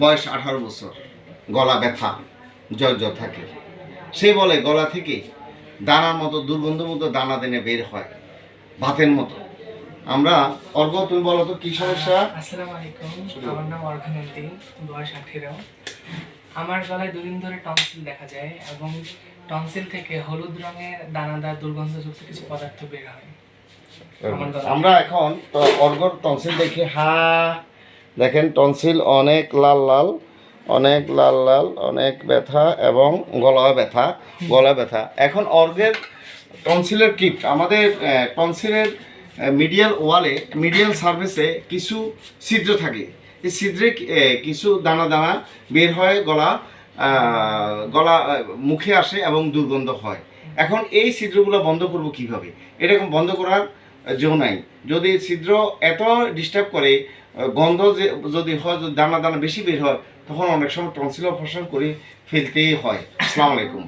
বয়স আঠারো বছর গলা ব্যথা জ্বর জ্বর থাকে। সে বলে গলা থেকে দানার মতো দুর্গন্ধ মতো দানা দেনে বের হয় ভাতের মতো। আমরা অর্ঘ তুমি বলো তো কি সমস্যা? আসসালামু আলাইকুম আমার নাম অর্ঘনন্দী বয়স আঠেরো। আমার গলায় দুদিন ধরে টনসিল দেখা যায় এবং টনসিল থেকে হলুদ রঙের দানাদার দুর্গন্ধযুক্ত কিছু পদার্থ বের হয়। আমরা এখন অর্ঘর টনসিল দেখি হা দেখেন টনসিল অনেক লাল লাল, অনেক লাল লাল, অনেক ব্যথা এবং গলা ব্যথা গলা ব্যথা। এখন অর্গের টনসিলের কিট, আমাদের টনসিলের মিডিয়াল ওয়ালে মিডিয়াল সার্ভিসে কিছু ছিদ্র থাকে। এই ছিদ্রে কিছু দানা দানা বের হয়, গলা গলা মুখে আসে এবং দুর্গন্ধ হয়। এখন এই ছিদ্রগুলো বন্ধ করব কীভাবে? এরকম বন্ধ করার নাই। যদি ছিদ্র এত ডিস্টার্ব করে, গন্ধ যে যদি হয়, যদি দানা দানা বেশি বের হয়, তখন অনেক সময় টনসিল অপারেশন করে ফেলতেই হয়। আসসালামু আলাইকুম।